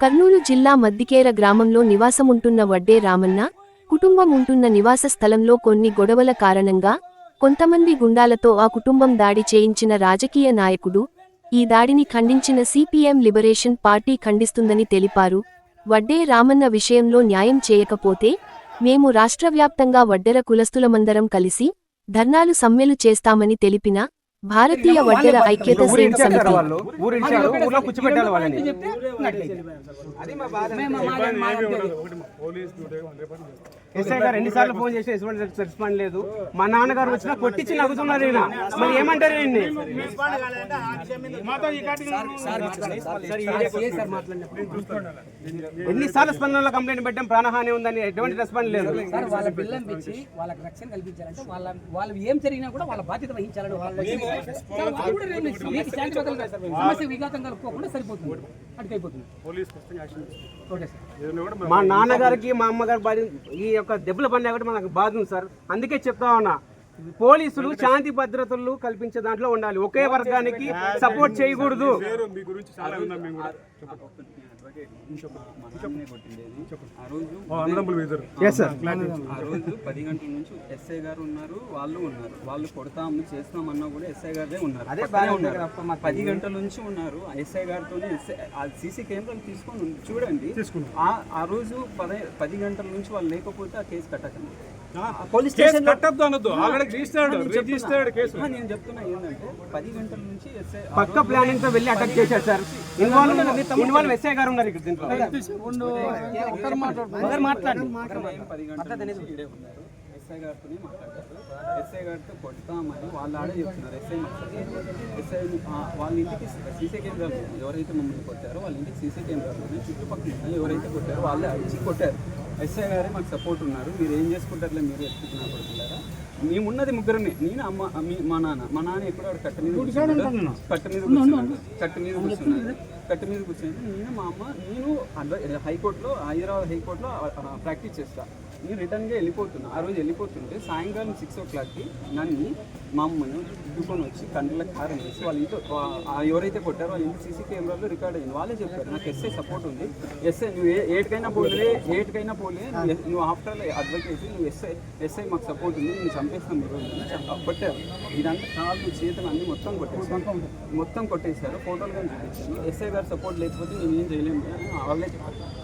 కర్నూలు జిల్లా మద్దికేర గ్రామంలో నివాసముంటున్న వడ్డే రామన్న కుటుంబం ఉంటున్న నివాస స్థలంలో కొన్ని గొడవల కారణంగా కొంతమంది గుండాలతో ఆ కుటుంబం దాడి చేయించిన రాజకీయ నాయకుడు ఈ దాడిని ఖండించిన సిపిఎం లిబరేషన్ పార్టీ ఖండిస్తుందని తెలిపారు. వడ్డే రామన్న విషయంలో న్యాయం చేయకపోతే మేము రాష్ట్రవ్యాప్తంగా వడ్డెర కులస్తులమందరం కలిసి ధర్నాలు సమ్మెలు చేస్తామని తెలిపిన భారతీయ వడ్డెర ఐక్యత సేన సమితి. ఎస్ఐ గారు ఎన్నిసార్లు ఫోన్ చేసి ఎటువంటి రెస్పాండ్ లేదు. మా నాన్నగారు వచ్చినా కొట్టించి నవ్వుతున్నారు ఈయన. మరి ఏమంటారు ఈయన్ని? ఎన్నిసార్లు స్పందనలో కంప్లైంట్ పెట్టాం ప్రాణహాని ఉందని ఎటువంటి రెస్పాండ్ లేదు. సార్ వాళ్ళ పెంచి వాళ్ళకి రక్షణ కల్పించాలంటే వాళ్ళ వాళ్ళు ఏం జరిగినా కూడా వాళ్ళ బాధ్యత వహించాలని వాళ్ళ సార్, వాళ్ళు కూడా రేపు మీకు శాంతి భద్రతలు సమస్య విఘాతం కలుపుకోకుండా సరిపోతుంది. అటుకైపోతుంది ఓకే సార్ మా నాన్నగారికి మా అమ్మగారి బాధ ఈ యొక్క దెబ్బల పడినా కూడా మనకు బాధ ఉంది సార్. అందుకే చెప్తా ఉన్నా. పోలీసులు శాంతి భద్రతలు కల్పించే దాంట్లో ఉండాలి. ఒకే వర్గానికి సపోర్ట్ చేయకూడదు. ఆ రోజు ఆ రోజు పది గంటల నుంచి ఎస్ఐ గారు ఉన్నారు వాళ్ళు ఉన్నారు. వాళ్ళు కొడతాము చేస్తామన్నా కూడా ఎస్ఐ గారే ఉన్నారు. పక్కనే ఉన్నారు. పది గంటల నుంచి ఉన్నారు ఎస్ఐ గారితో సీసీ కెమెరాలు తీసుకొని ఉంది. చూడండి. ఆ ఆ రోజు పది పది గంటల నుంచి వాళ్ళు లేకపోతే ఆ కేసు కట్టకండి. పోలీస్ స్టేషన్ నేను చెప్తున్నా. ఏంటంటే పది గంటల నుంచి ఎస్ఐ పక్క ప్లానింగ్తో వెళ్ళి అటాక్ చేశారు సార్ ఇన్వాల్వ్ ఇన్వాల్వ్ ఎస్ఐ గారు ఉన్నారు ఇక్కడ దీంట్లో. మాట్లాడండి ఎస్ఐ గారితోనే మాట్లాడారు ఎస్ఐ గారితో కొడతామని వాళ్ళు ఆడే చెప్తున్నారు. ఎస్ఐ ఎస్ఐ వాళ్ళ ఇంటికి సీసీ కెమెరాలు ఉన్నాయి. ఎవరైతే మమ్మల్ని కొట్టారో వాళ్ళ ఇంటికి సీసీ కెమెరాలు ఉన్నాయి. చుట్టుపక్కల ఉన్నాయి. ఎవరైతే కొట్టారో వాళ్ళే అడిచి కొట్టారు. ఎస్ఐ గారే మాకు సపోర్ట్ ఉన్నారు. మీరు ఏం చేసుకుంటారులే మీరు ఎత్తుకున్నా కొడుకున్నారా మేము ఉన్నది ముగ్గురమే. నేను అమ్మ మీ- మా నాన్న. మా నాన్న ఎప్పుడు ఆడ కట్ట మీద కూర్చున్నాడు. కట్ట మీద కూర్చున్నాడు. కట్ట మీద కూర్చున్నాడు. కట్ట మీద కూర్చొని నేను మా అమ్మ నేను హైకోర్టులో హైదరాబాద్ హైకోర్టులో ప్రాక్టీస్ చేస్తా. నేను రిటర్న్గా వెళ్ళిపోతున్నా. ఆ రోజు వెళ్ళిపోతుంటే సాయంకాలం సిక్స్ ఓ క్లాక్కి నన్ను మా అమ్మని దిగుకొని వచ్చి కండ్లకు కారం వేసి వాళ్ళ ఇంట్లో ఎవరైతే కొట్టారో వాళ్ళ ఇంటి సీసీ కెమెరాలో రికార్డ్ అయింది వాళ్ళే చెప్పారు నాకు ఎస్ఐ సపోర్ట్ ఉంది. ఎస్ఐ నువ్వు ఏ ఏటికైనా పోలే ఏటికైనా పోలే నువ్వు ఆఫ్టర్ అడ్వకేట్ నువ్వు ఎస్ఐ ఎస్ఐ మాకు సపోర్ట్ ఉంది నేను చంపేస్తాను మీరు కొట్టారు. ఇదంతా కాళ్ళు చేతులు అన్ని మొత్తం కొట్టేసారు మొత్తం కొట్టేశారు. ఫోటోలు కానీ చూపించాను ఎస్ఐ గారు సపోర్ట్ లేకపోతే నేను ఏం చేయలేము అని వాళ్ళే చెప్పారు.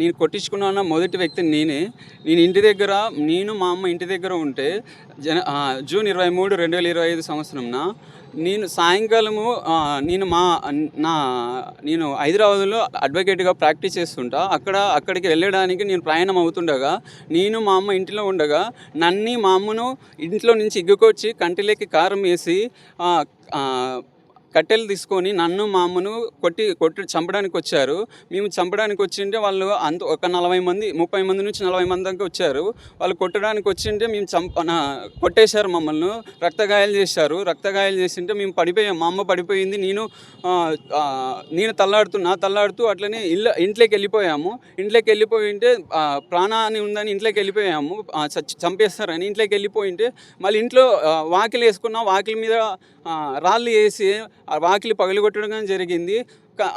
నేను కొట్టించుకున్న మొదటి వ్యక్తి నేనే. నేను ఇంటి దగ్గర నేను మా అమ్మ ఇంటి దగ్గర ఉంటే జన జూన్ ఇరవై మూడు రెండు వేల ఇరవై ఐదు సంవత్సరంన నేను సాయంకాలము నేను మా నా నేను హైదరాబాద్లో అడ్వకేట్గా ప్రాక్టీస్ చేస్తుంటా. అక్కడ అక్కడికి వెళ్ళడానికి నేను ప్రయాణం అవుతుండగా నేను మా అమ్మ ఇంటిలో ఉండగా నన్ని మా అమ్మను ఇంట్లో నుంచి ఇగ్గుకొచ్చి కంటిలోకి కారం వేసి కట్టెలు తీసుకొని నన్ను మా అమ్మను కొట్టి కొట్టి చంపడానికి వచ్చారు. మేము చంపడానికి వచ్చింటే వాళ్ళు అంత ఒక నలభై మంది ముప్పై మంది నుంచి నలభై మంది దాకా వచ్చారు. వాళ్ళు కొట్టడానికి వచ్చింటే మేము చంప కొట్టేశారు మమ్మల్ని. రక్తగాయాలు చేశారు. రక్తగాయాలు చేసింటే మేము పడిపోయాం. మా అమ్మ పడిపోయింది. నేను నేను తల్లాడుతున్నా తల్లాడుతూ అట్లనే ఇల్లు ఇంట్లోకి వెళ్ళిపోయాము. ఇంట్లోకి వెళ్ళిపోయి ఉంటే ప్రాణాన్ని ఉందని ఇంట్లోకి వెళ్ళిపోయాము. చచ్చి- చంపేస్తారని ఇంట్లోకి వెళ్ళిపోయింటే మళ్ళీ ఇంట్లో వాకిలు వాకిలి వేసుకున్న వాకిలి మీద రాళ్ళు వేసి ఆ వాకిలి పగలగొట్టడం జరిగింది.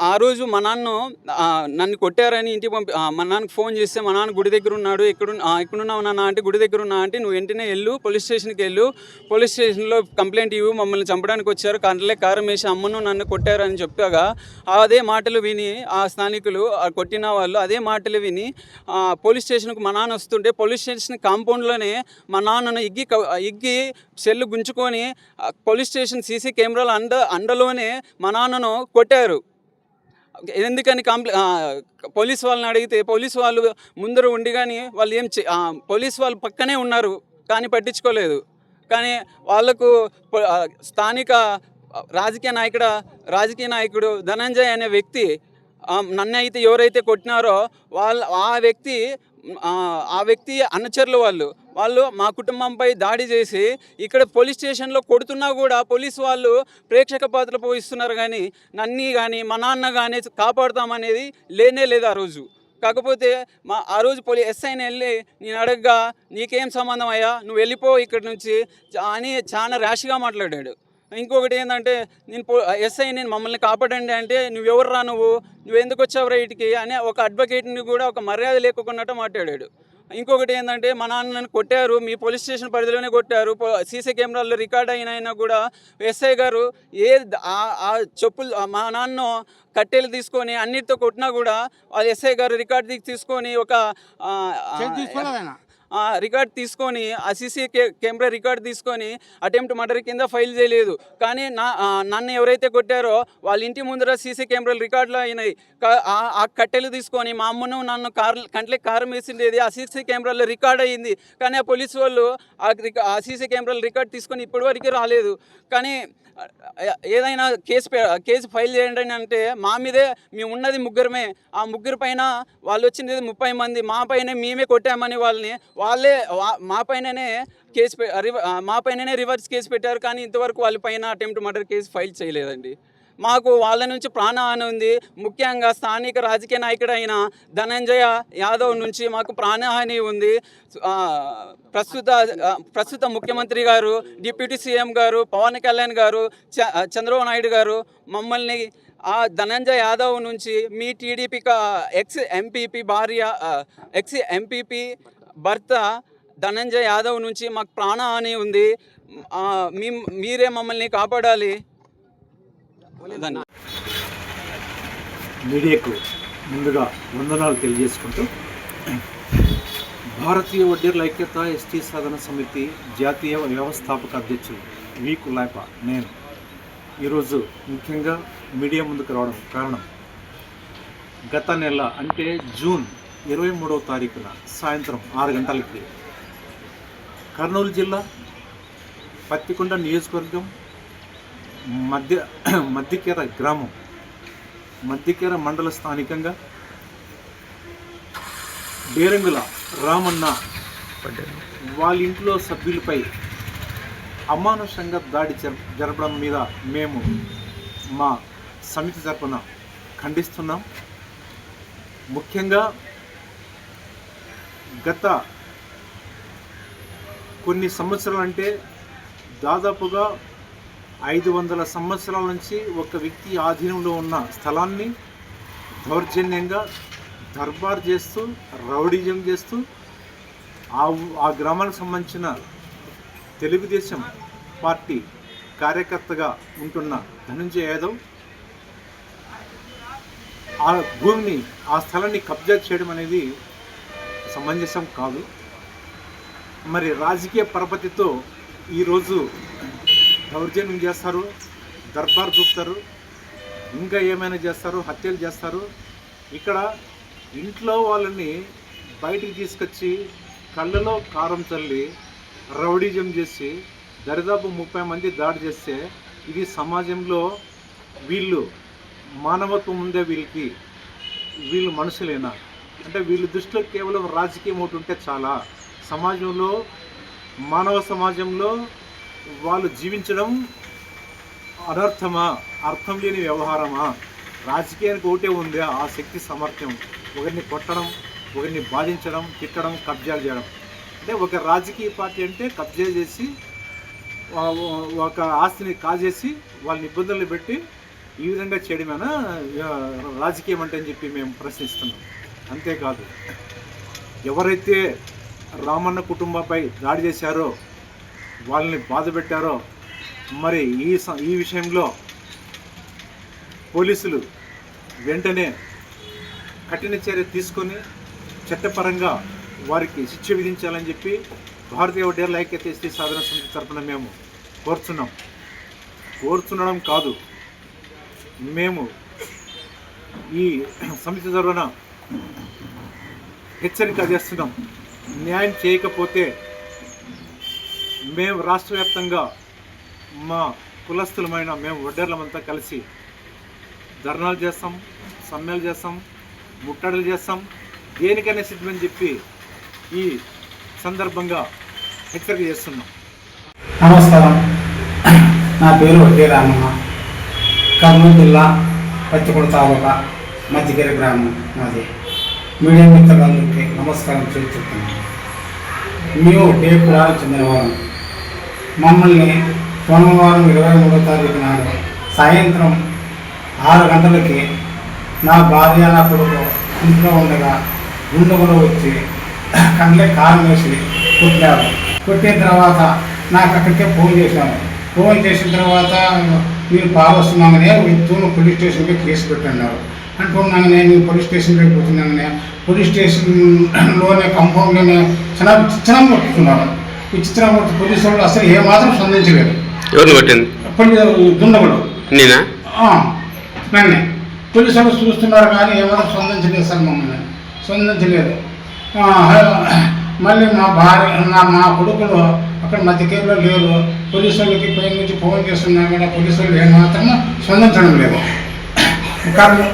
ఆ రోజు మా నాన్న నన్ను కొట్టారని ఇంటికి పంపి మా నాన్నకు ఫోన్ చేస్తే మా నాన్న గుడి దగ్గర ఉన్నాడు ఎక్కడ ఎక్కడున్నావు నాన్న అంటే గుడి దగ్గర ఉన్నా అంటే నువ్వు వెంటనే వెళ్ళు పోలీస్ స్టేషన్కి వెళ్ళు పోలీస్ స్టేషన్లో కంప్లైంట్ ఇవ్వు మమ్మల్ని చంపడానికి వచ్చారు కంటలే కారం వేసి అమ్మను నన్ను కొట్టారని చెప్పాగా అదే మాటలు విని ఆ స్థానికులు కొట్టిన వాళ్ళు అదే మాటలు విని పోలీస్ స్టేషన్కి మా నాన్న వస్తుంటే పోలీస్ స్టేషన్ కాంపౌండ్లోనే మా నాన్నను ఇగ్గి క- ఇగ్గి సెల్లు గుంజుకొని పోలీస్ స్టేషన్ సీసీ కెమెరాల అండ అండలోనే మా నాన్నను కొట్టారు. ఎందుకని కంప్లీ పోలీస్ వాళ్ళని అడిగితే పోలీస్ వాళ్ళు ముందర ఉండి కానీ వాళ్ళు ఏం చే పోలీస్ వాళ్ళు పక్కనే ఉన్నారు కానీ పట్టించుకోలేదు. కానీ వాళ్ళకు స్థానిక రాజకీయ నాయకుడు రాజకీయ నాయకుడు ధనంజయ్ అనే వ్యక్తి నన్ను అయితే ఎవరైతే కొట్టినారో వాళ్ళ ఆ వ్యక్తి ఆ, వ్యక్తి అనుచరులు వాళ్ళు. వాళ్ళు మా కుటుంబంపై దాడి చేసి ఇక్కడ పోలీస్ స్టేషన్లో కొడుతున్నా కూడా పోలీసు వాళ్ళు ప్రేక్షక పాత్ర పోయిస్తున్నారు కానీ నన్ని కానీ మా నాన్న కానీ కాపాడుతామనేది లేనే లేదు ఆ రోజు. కాకపోతే మా ఆ రోజు పోలీ ఎస్ఐని వెళ్ళి నేను అడగగా నీకేం సంబంధం అయ్యా? నువ్వు వెళ్ళిపో ఇక్కడి నుంచి. చా- అని చాలా ర్యాష్గా మాట్లాడాడు. ఇంకొకటి ఏంటంటే నేను పో ఎస్ఐ నేను మమ్మల్ని కాపాడండి అంటే నువ్వెవరు రా నువ్వు? నువ్వు ఎందుకు వచ్చావు రైట్కి అని ఒక అడ్వకేట్ని కూడా ఒక మర్యాద లేకుండా మాట్లాడాడు. ఇంకొకటి ఏంటంటే మా నాన్నని కొట్టారు మీ పోలీస్ స్టేషన్ పరిధిలోనే కొట్టారు సీసీ కెమెరాల్లో రికార్డ్ అయిన అయినా కూడా ఎస్ఐ గారు ఏ ఆ- చెప్పులు మా నాన్న కట్టెలు తీసుకొని అన్నిటితో కొట్టినా కూడా ఎస్ఐ గారు రికార్డ్ తీసుకొని ఒక రికార్డ్ తీసుకొని ఆ సీసీ కెమెరా రికార్డ్ తీసుకొని అటెంప్ట్ మర్డర్ కింద ఫైల్ చేయలేదు. కానీ నా నన్ను ఎవరైతే కొట్టారో వాళ్ళ ఇంటి ముందర సీసీ కెమెరాలు రికార్డులు అయినాయి. ఆ- కట్టెలు తీసుకొని మా అమ్మను నన్ను కార్ కంట్లకి కారం వేసిండేది. ఆ సీసీ కెమెరాలో రికార్డ్ అయ్యింది కానీ ఆ పోలీసు వాళ్ళు ఆ రిక- ఆ సీసీ కెమెరాలు రికార్డ్ తీసుకొని ఇప్పటివరకు రాలేదు. కానీ ఏదైనా కేసు పె- కేసు ఫైల్ చేయండి అంటే మా మీదే మేము ఉన్నది ముగ్గురమే. ఆ ముగ్గురు పైన వాళ్ళు వచ్చింది ముప్పై మంది. మా పైన మేమే కొట్టామని వాళ్ళని వాళ్ళే మా పైననే కేసు పె- మా పైననే రివర్స్ కేసు పెట్టారు కానీ ఇంతవరకు వాళ్ళ పైన అటెంప్ట్ మర్డర్ కేసు ఫైల్ చేయలేదండి. మాకు వాళ్ళ నుంచి ప్రాణహాని ఉంది. ముఖ్యంగా స్థానిక రాజకీయ నాయకుడైన ధనంజయ యాదవ్ నుంచి మాకు ప్రాణహాని ఉంది. ప్రస్తుత ప్రస్తుత ముఖ్యమంత్రి గారు డిప్యూటీ సీఎం గారు పవన్ కళ్యాణ్ గారు చ- చంద్రబాబు నాయుడు గారు మమ్మల్ని ఆ ధనంజయ యాదవ్ నుంచి మీ టీడీపీ ఎక్స్ ఎంపీపీ భార్య ఎక్స్ ఎంపీపీ భర్త ధనంజయ యాదవ్ నుంచి మాకు ప్రాణహాని ఉంది. మీ మీరే మమ్మల్ని కాపాడాలి. మీడియాకు ముందుగా వందనాలు తెలియజేసుకుంటూ భారతీయ వడ్డీర్ల ఐక్యత ఎస్టీ సాధన సమితి జాతీయ వ్యవస్థాపక అధ్యక్షులు వి కులాప నేను. ఈరోజు ముఖ్యంగా మీడియా ముందుకు రావడం కారణం. గత నెల అంటే జూన్ ఇరవై మూడవ తారీఖున సాయంత్రం ఆరు గంటలకి కర్నూలు జిల్లా పత్తికొండ నియోజకవర్గం మధ్య మధ్యకేర గ్రామం. మధ్యకేర మండల స్థానికంగా బీరంగుల రామన్న వాళ్ళ ఇంట్లో సభ్యులపై అమానుషంగా దాడి జరపడం మీద మేము మా సమితి తరపున ఖండిస్తున్నాం. ముఖ్యంగా గత కొన్ని సంవత్సరాలు అంటే దాదాపుగా ఐదు వందల సంవత్సరాల నుంచి ఒక వ్యక్తి ఆధీనంలో ఉన్న స్థలాన్ని దౌర్జన్యంగా దర్బార్ చేస్తూ రౌడిజం చేస్తూ ఆ ఆ గ్రామానికి సంబంధించిన తెలుగుదేశం పార్టీ కార్యకర్తగా ఉంటున్న ధనంజయ యాదవ్ ఆ భూమిని ఆ స్థలాన్ని కబ్జా చేయడం అనేది సమంజసం కాదు. మరి రాజకీయ పరపతితో ఈరోజు దౌర్జన్యం చేస్తారు దర్బార్ చూపుతారు ఇంకా ఏమైనా చేస్తారు హత్యలు చేస్తారు. ఇక్కడ ఇంట్లో వాళ్ళని బయటికి తీసుకొచ్చి కళ్ళలో కారం చల్లి రౌడీజం చేసి దరిదాపు ముప్పై మంది దాడి చేస్తే ఇది సమాజంలో వీళ్ళు మానవత్వం ఉందే వీళ్ళకి వీళ్ళు మనుషులేనా? అంటే వీళ్ళ దృష్టిలో కేవలం రాజకీయం ఒకటి ఉంటే చాలా. సమాజంలో మానవ సమాజంలో వాళ్ళు జీవించడం అనర్థమా? అర్థం లేని వ్యవహారమా? రాజకీయానికి ఒకటే ఉంది. ఆ శక్తి సామర్థ్యం. ఒకరిని కొట్టడం ఒకరిని బాధించడం తిట్టడం కబ్జాలు చేయడం. అంటే ఒక రాజకీయ పార్టీ అంటే కబ్జా చేసి ఒక ఆస్తిని కాజేసి వాళ్ళని ఇబ్బందులు పెట్టి ఈ విధంగా చేయడమేనా? రాజకీయం అంటే అని చెప్పి మేము ప్రశ్నిస్తున్నాం. అంతేకాదు. ఎవరైతే రామన్న కుటుంబంపై దాడి చేశారో వాళ్ళని బాధ పెట్టారో మరి ఈ స- ఈ విషయంలో పోలీసులు వెంటనే కఠిన చర్య తీసుకొని చట్టపరంగా వారికి శిక్ష విధించాలని చెప్పి భారతీయ వడ్డీర్ల ఐక్యత ఎస్టీ సాధన సమితి తరఫున మేము కోరుచున్నాం. కోరుతుండడం కాదు మేము ఈ సమితి తరఫున హెచ్చరిక చేస్తున్నాం. న్యాయం చేయకపోతే మేము రాష్ట్ర వ్యాప్తంగా మా కులస్థులమైన మేము వడ్డర్లమంతా కలిసి ధర్నాలు చేస్తాం సమ్మెలు చేస్తాం ముట్టడలు చేస్తాం. దేనికైనా సిద్ధమని చెప్పి ఈ సందర్భంగా హెచ్చరిక చేస్తున్నాం. నమస్కారం. నా పేరు వడ్డే రామన్న కర్నూలు జిల్లా పచ్చికొండ తాలూకా మధ్యగిరి గ్రామం మాది. మీడియా మిత్రులందరికీ నమస్కారం చేసి చెప్తున్నాను మేము డేపురానికి చెందినవారం మమ్మల్ని సోమవారం ఇరవై మూడో తారీఖు నాడు సాయంత్రం ఆరు గంటలకి నా భార్య నా కొడుకు ఇంట్లో ఉండగా గుండెలు వచ్చి కండ్లే కారం వేసి కొట్టారు. కొట్టిన తర్వాత నాకు అక్కడికే ఫోన్ చేశాను. ఫోన్ చేసిన తర్వాత మీరు పాలు వస్తున్నామని తూను పోలీస్ స్టేషన్కి కేసు పెట్టన్నారు. అంటున్నాగానే నేను పోలీస్ స్టేషన్కి పోతున్నాగానే పోలీస్ స్టేషన్లోనే కంపౌండ్లోనే చిన్న చిన్న కొట్టుకున్నారు ఈ చిత్రం కొట్టి పోలీసు వాళ్ళు అసలు ఏమాత్రం స్పందించలేదు ఎవరిని కొట్టింది? దుండగుడు నేనా? నన్నే. పోలీసు వాళ్ళు చూస్తున్నారు కానీ ఎవరు స్పందించలేదు సార్ మమ్మల్ని. స్పందించలేదు మళ్ళీ మా భార్య నా మా కొడుకులు అక్కడ మధ్యకేలో లేరు. పోలీసు వాళ్ళకి పై నుంచి ఫోన్ చేస్తున్నా కూడా పోలీసు వాళ్ళు ఏమాత్రం స్పందించడం లేదు. కర్నూలు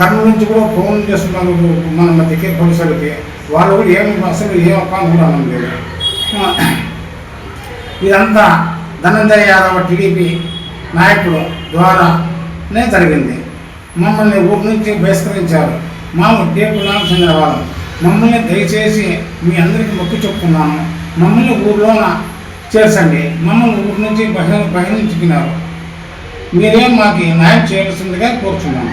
కర్నూలు నుంచి కూడా ఫోన్ చేస్తున్నారు మన మధ్యకే పోలీసు వాళ్ళకి. వాళ్ళు కూడా ఏం అసలు ఏం అప్పాను కూడా అనడం లేదు. ఆ, ఇదంతా ధనంజయ యాదవ్ టీడీపీ నాయకుడు ద్వారానే జరిగింది. మమ్మల్ని ఊరి నుంచి బహిష్కరించారు. మాము ఉద్యోగులకు చెందిన వాళ్ళం మమ్మల్ని దయచేసి మీ అందరికీ మొక్కి చెప్పుకున్నాను మమ్మల్ని ఊర్లోన చేర్చండి. మమ్మల్ని ఊరి నుంచి బహిర్ బహిరించుకున్నారు మీరేం మాకు న్యాయం చేయాల్సిందిగా కోరుచున్నాను